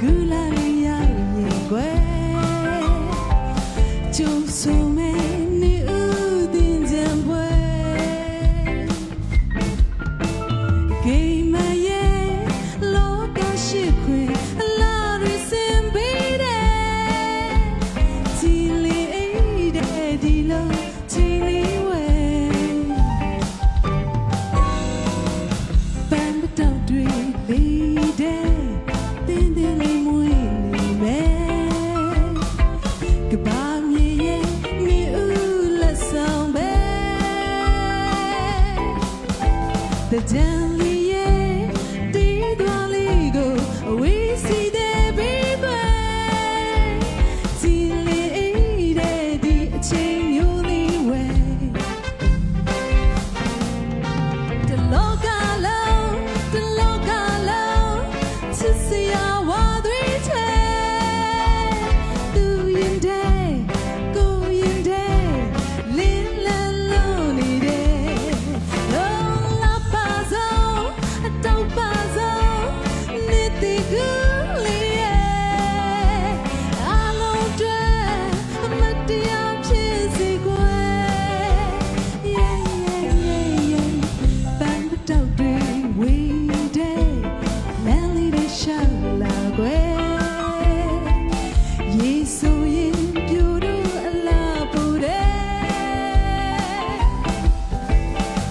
güler The gently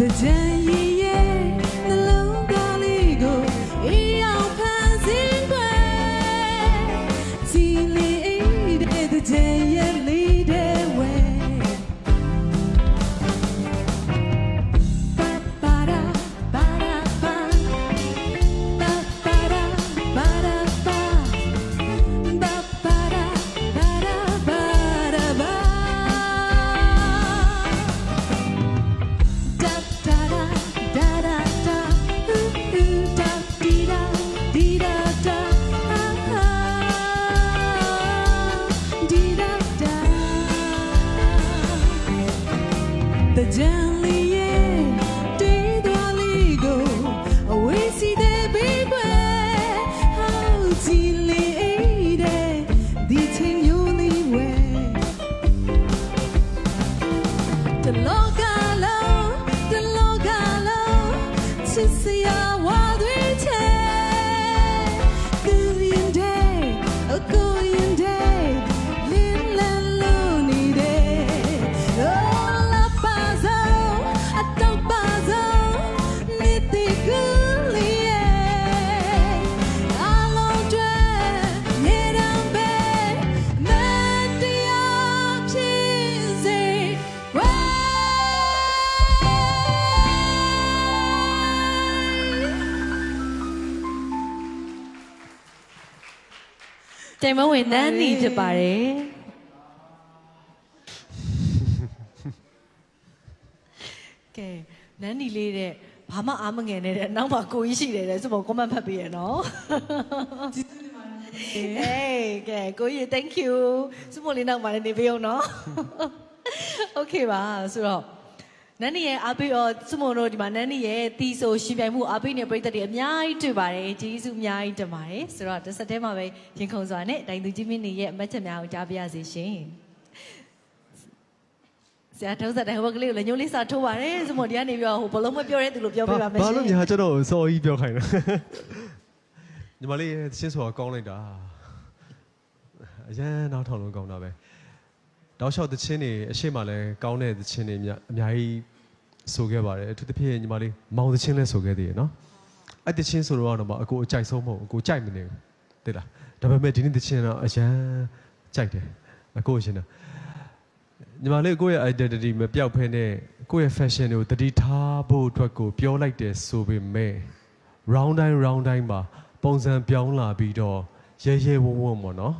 တကြံရ the gently yeah dee da ligo we see the baby how silly the တိုင်မဝင်နန်းနီဖြစ်ပါတယ်ကဲနန်းနီလေးတဲ့ဘာမှအားမငယ်နဲ့တဲ့နောက်မှာကိုကြီးရှိတယ်တဲ့စပေါ် comment ဖတ်ပေးရနော်ကျေးဇူးတင်ပါတယ်ဟေးကဲကိုကြီး thank you စပေါ်လေးနောက်မှာလည်းနေပေးအောင်နော် okay ပါဆိုတော့ နန်းနီရဲ့အားပေးတော့စမုံတို့ဒီမှာနန်းနီရဲ့တီးဆိုရှင်ပြိုင်မှုအားပေးနေပြည်သက်တွေအများကြီးတွေ့ပါတယ်ကျေးဇူးအများကြီးတင်ပါတယ်ဆိုတော့တစ်ဆက်တည်းမှာပဲရင်ခုန်စွာနဲ့ဒိုင်သူကြီးမင်းနေရဲ့အမတ်ချက်များကိုကြားပြရစီရှင်ဆရာထုံးစက်တိုင်းဟိုဘက်ကလေးကိုလည်းညိုးလေးစာထိုးပါတယ်စမုံဒီကနေပြီးတော့ဟိုဘလုံးမပြောတဲ့သူလို့ပြောပြပါမယ်ရှင်ဘာလို့ညာကျွန်တော်စော်ကြီးပြောခိုင်းလဲညီမလေးရဲ့ချင်းဆိုတာကောင်းလိုက်တာအရန်နောက်ထောင်လုံးကောင်းတာပဲတောက်လျှောက်သချင်းတွေအရှိမလည်းကောင်းတဲ့သချင်းတွေအများအများကြီး ဆိုခဲ့ပါတယ်အထူးသဖြင့်ညီမလေးမောင်သချင်းလည်းဆိုခဲ့သေးတယ်နော်အဲ့သချင်းဆိုတော့တော့မှအကိုအကြိုက်ဆုံးမဟုတ်ဘူးအကိုကြိုက်မနေဘူးတိလားဒါပေမဲ့ဒီနေ့သချင်းတော့အရန်ကြိုက်တယ်အကိုရှင်တော့ညီမလေးကိုယ့်ရဲ့ identity မပြောက်ဖဲနဲ့ကိုယ့်ရဲ့ fashion တွေကိုတတိထားဖို့အတွက်ကိုပြောလိုက်တယ်ဆိုပေမဲ့ round တိုင်း round တိုင်းမှာပုံစံပြောင်းလာပြီးတော့ရဲရဲဝုံဝုံပေါ့နော်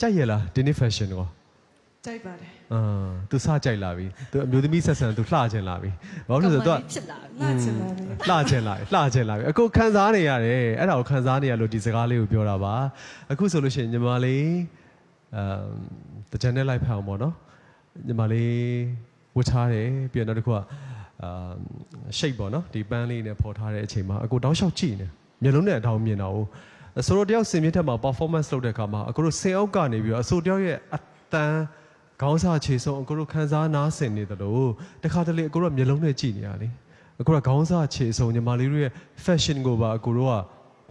ကြိုက်ရလားဒီနေ့ fashion ကော ကြိုက်ပါတယ်အာသူစကြိုက်လာပြီသူအမျိုးသမီးဆက်ဆံသူလှချင်လာပြီဘာလို့လဲဆိုတော့သူကဖြစ်လာပြီလာချင်ပါလေလှချင်လာပြီလှချင်လာပြီအခုခံစားနေရတယ်အဲ့ဒါကိုခံစားနေရလို့ဒီစကားလေးကိုပြောတာပါအခုဆိုလို့ရှိရင်ညီမလေးအမ်တကြံနဲ့လိုက်ဖအောင်ပေါ့နော်ညီမလေးဝတ်ထားတယ်ပြီးတော့နောက်တစ်ခုကအာရှိတ်ပေါ့နော်ဒီပန်းလေးနဲ့ပေါ်ထားတဲ့အချိန်မှာအခုတောက်လျှောက်ကြည့်နေမျက်လုံးနဲ့အထောင်မြင်တာ哦ဆိုတော့တယောက်စင်မြင့်ထက်မှာ performance လုပ်တဲ့အခါမှာအခုတို့စင်အောက်ကနေပြီးတော့အဆိုတယောက်ရဲ့အတန်း ခေါင်းစားခြေဆုံးအခုတို့ခန်းစားနားဆင်နေတယ်လို့တခါတလေအခုတို့ကမျက်လုံးနဲ့ကြည့်နေရလေအခုကခေါင်းစားခြေစုံညီမလေးတို့ရဲ့ fashion ကိုပါအခုတို့က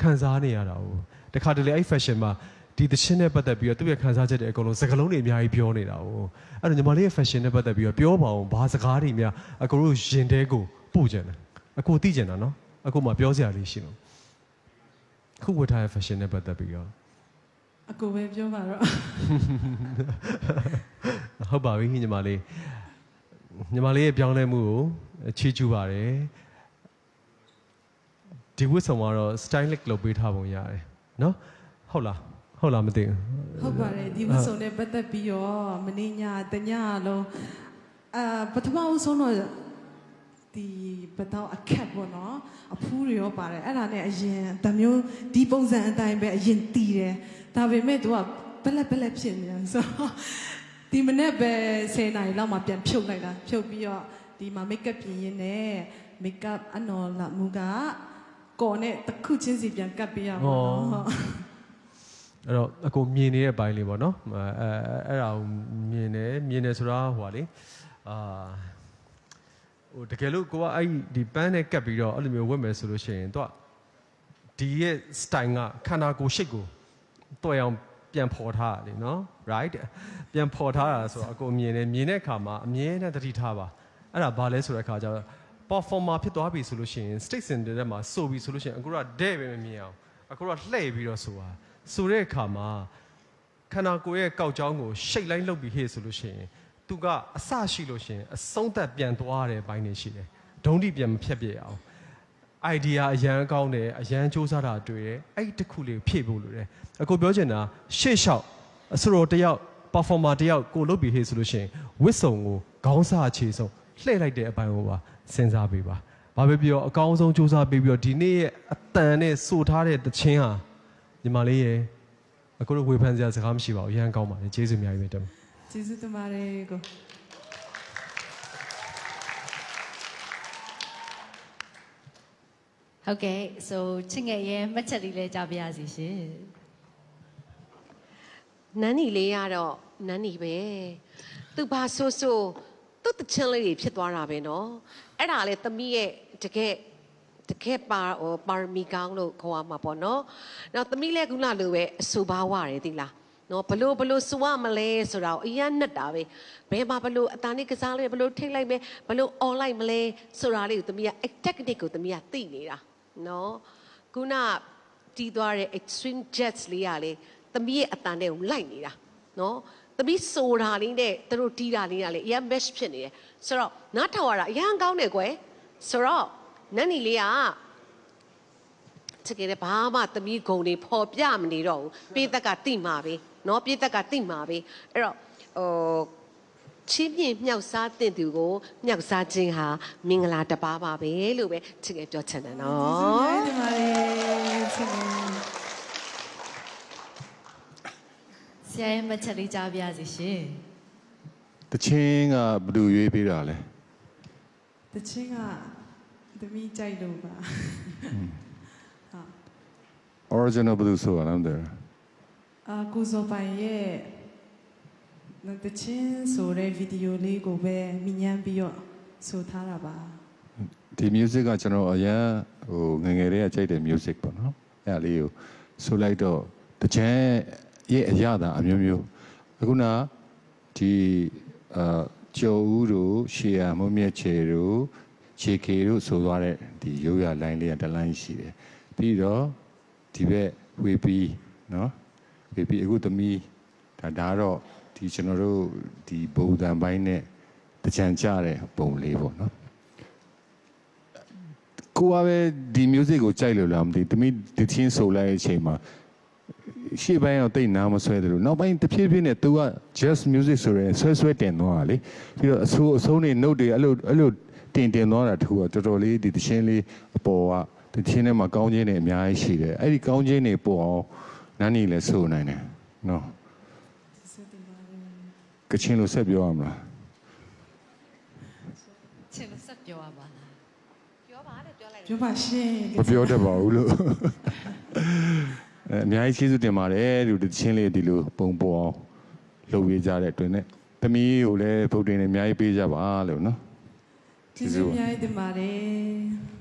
ခံစားနေရတာ哦တခါတလေအဲ့ fashion မှာဒီသချင်းနဲ့ပတ်သက်ပြီးတော့သူ့ရဲ့ခံစားချက်တွေအကုန်လုံးစကားလုံးတွေအများကြီးပြောနေတာ哦အဲ့တော့ညီမလေးရဲ့ fashion နဲ့ပတ်သက်ပြီးတော့ပြောပါအောင်ဘာစကားတွေများအခုတို့ရင်တဲကိုပို့ကြတယ်အခုသိကြတယ်နော်အခုမှပြောစရာလေးရှိလို့ခုဝတ်ထားတဲ့ fashion နဲ့ပတ်သက်ပြီးတော့ အကိုပဲပြောပါတော့ဟုတ်ပါပြီညီမလေးညီမလေးရဲ့ပြောင်းလဲမှုကိုချီးကျူးပါတယ်ဒီဝတ်ဆောင်ကတော့ stylish လုပ်ပေးထားပုံရတယ်နော်ဟုတ်လားဟုတ်လားမသိဘူးဟုတ်ပါတယ်ဒီဝတ်စုံနဲ့ပတ်သက်ပြီးတော့မင်းညာတညလုံးအာပထမဦးဆုံးတော့ ဒီပတောက်အခက်ပေါ့နော်အဖူးတွေရောပါတယ်အဲ့ဒါနဲ့အရင်ဒါမျိုးဒီပုံစံအတိုင်းပဲအရင်တီးတယ်ဒါပေမဲ့သူကပလက်ပလက်ဖြစ်နေတယ်ဆိုတော့ဒီမနေ့ပဲ10နာရီလောက်မှပြန်ဖြုတ်လိုက်တာဖြုတ်ပြီးတော့ဒီမှာမိတ်ကပ်ပြင်ရင်းနဲ့မိတ်ကပ်အနော်လာမူကကော်နဲ့တစ်ခုချင်းစီပြန်ကပ်ပေးရပါတော့ဟုတ်အဲ့တော့အကိုမြင်နေတဲ့ဘိုင်းလေးပေါ့နော်အဲအဲအဲ့ဒါကိုမြင်တယ်မြင်တယ်ဆိုတာဟိုပါလေအာ ဟိုတကယ်လို့ကိုကအဲ့ဒီပန်းနဲ့ကပ်ပြီးတော့အဲ့လိုမျိုးဝတ်မယ်ဆိုလို့ရှိရင်တော့ဒီရဲ့ style ကခန္ဓာကိုယ်ရှိတ်ကိုတွေ့အောင်ပြန်ဖော်ထားရတယ်နော် right ပြန်ဖော်ထားတာဆိုတော့အကိုမြင်တယ်မြင်တဲ့အခါမှာအမြဲတမ်းသတိထားပါအဲ့ဒါဘာလဲဆိုတဲ့အခါကျတော့ performer ဖြစ်သွားပြီဆိုလို့ရှိရင် state center ထဲမှာစိုးပြီဆိုလို့ရှိရင်အကိုကတဲ့ပဲမမြင်အောင်အကိုကလှည့်ပြီးတော့ဆိုတာဆိုတဲ့အခါမှာခန္ဓာကိုယ်ရဲ့ကောက်ကြောင်းကိုရှိတ်လိုက်လုပ်ပြီးဟေ့ဆိုလို့ရှိရင် သူကအစရှိလို့ရှိရင်အဆုံးသက်ပြန်သွားတဲ့ဘိုင်းနေရှိတယ်ဒုံးတိပြန်မဖြတ်ပြစ်အောင် idea အရန်ကောင်းတယ်အရန်စူးစမ်းတာတွေ့တယ်အဲ့ဒီတစ်ခုလေးကိုဖြည့်ဖို့လိုတယ်အခုပြောချင်တာရှေ့လျှောက်အစရောတယောက် performer တယောက်ကိုလုပ်ပြီးဟေ့ဆိုလို့ရှိရင်ဝစ်စုံကိုခေါင်းစားအခြေဆုံးလှည့်လိုက်တဲ့အပိုင်းကိုပါစဉ်းစားပေးပါဘာပဲပြောအကောင်းဆုံးစူးစမ်းပေးပြီးတော့ဒီနေ့ရဲ့အတန်နဲ့စိုးထားတဲ့တခြင်းဟာညီမလေးရဲ့အခုတော့ဝေဖန်စရာစကားမရှိပါဘူးအရန်ကောင်းပါတယ်ကျေးဇူးအများကြီးပဲတင်ပါ ကျေးဇူးတင်ပါတယ်ကို ဟုတ်ကဲ့ so ချစ်ငယ်ရဲ့မှတ်ချက်လေးလည်းကြားပြရစီရှင် နန်းနီလေးကတော့နန်းနီပဲသူဘာဆိုဆိုသူ့တချင်းလေးတွေဖြစ်သွားတာပဲเนาะအဲ့ဒါလေသမီးရဲ့တကယ်တကယ်ပါဟိုပါရမီကောင်းလို့ခေါ်ရမှာပေါ့เนาะနောက်သမီးလည်းခုနလိုပဲအဆူပါဝရတယ်ဒီလား နော်ဘလို့ဘလို့စူရမလဲဆိုတာကိုအရင်နဲ့တာပဲဘယ်မှာဘလို့အတန်လေးကစားလဲဘလို့ထိတ်လိုက်မယ်ဘလို့ on လိုက်မလဲဆိုတာလေးကိုသမီးက technique ကိုသမီးကသိနေတာနော်ခုနတီးသွားတဲ့ extreme jets လေးကလေသမီးရဲ့အတန်တွေကိုလိုက်နေတာနော်သမီးဆိုတာလေးနဲ့သူတို့တီးတာလေးကလေအရင် mesh ဖြစ်နေတယ်ဆိုတော့နားထောင်ရတာအရင်ကောင်းတယ်ကွယ်ဆိုတော့နန်းနီလေးက တကယ်လည်းဘာမှသမီးဂုံတွေပေါ်ပြမနေတော့ဘူးပေးသက်ကတိမှာပဲเนาะပေးသက်ကတိမှာပဲအဲ့တော့ဟိုချင်းပြင်းမြောက်စားတဲ့သူကိုမြောက်စားခြင်းဟာမင်္ဂလာတစ်ပါးပါပဲလို့ပဲချစ်ကပြောချင်တယ် ကျေး နော် ဇူးများတင်ပါတယ်ချစ်ငယ် ဆရာရဲ့မှတ်ချက်လေးကြားပြရစီရှင် တချင်းကဘယ်သူရွေးပေးတာလဲ တချင်းကသမီးကြိုက်လို့ပါ original ဘယ်သူဆိုတာလဲမသိဘူးအာကိုစောပိုင်ရဲ့တချင်းဆိုတဲ့ဗီဒီယိုလေးကိုပဲမြင်ញ្ပြီးတော့ဆိုထားတာပါဒီ music ကကျွန်တော်အရင်ဟိုငယ်ငယ်လေးကကြိုက်တဲ့ music ပေါ့နော်အဲ့ဒါလေးကိုဆိုလိုက်တော့တချမ်းရဲ့အရသာအမျိုးမျိုးအခုနဒီအာကျော်ဦးတို့ရှေယာမုံမြက်ချေတို့ခြေကေတို့ဆိုသွားတဲ့ဒီရိုးရ line လေးကတစ် line ရှိတယ်ပြီးတော့ ဒီဘက်ဝေပီနော်ဝေပီအခုသမီးဒါဒါကတော့ဒီကျွန်တော်တို့ဒီဘုံတန်ပိုင်းနဲ့တကြံကြတဲ့ပုံလေးပေါ့နော်ကိုကပဲဒီ music ကိုကြိုက်လို့လားမသိဘူးတမီးဒီချင်းဆိုလိုက်တဲ့အချိန်မှာရှေ့ပိုင်းတော့တိတ်နားမဆွဲတယ်လို့နောက်ပိုင်းတစ်ဖြည်းဖြည်းနဲ့ तू က just music ဆိုရဲဆွဲဆွဲတင်သွားတာလေပြီးတော့အဆိုးအဆုံးတွေ note တွေအဲ့လိုအဲ့လိုတင်တင်သွားတာတခုကတော်တော်လေးဒီတချင်းလေးအပေါ်က တချင်းထဲမှာကောင်းချင်းတွေအများကြီးရှိတယ်အဲ့ဒီကောင်းချင်းတွေပေါ်အောင်နန်းနေလဲဆိုနိုင်တယ်နော်ကချင်းလို့ဆက်ပြောရမလားချစ်လို့ဆက်ပြောရပါလားပြောပါလေပြောလိုက်ပြောပါရှင်မပြောတတ်ပါဘူးလို့အဲအများကြီးကျေးဇူးတင်ပါတယ်ဒီတချင်းလေးဒီလိုပုံပေါ်အောင်လုပ်ရကြတဲ့အတွင်းနဲ့သမီးကိုလည်းဗုဒ္ဓင်နဲ့အများကြီးပေးကြပါလို့နော်ကျေးဇူးများတင်ပါတယ်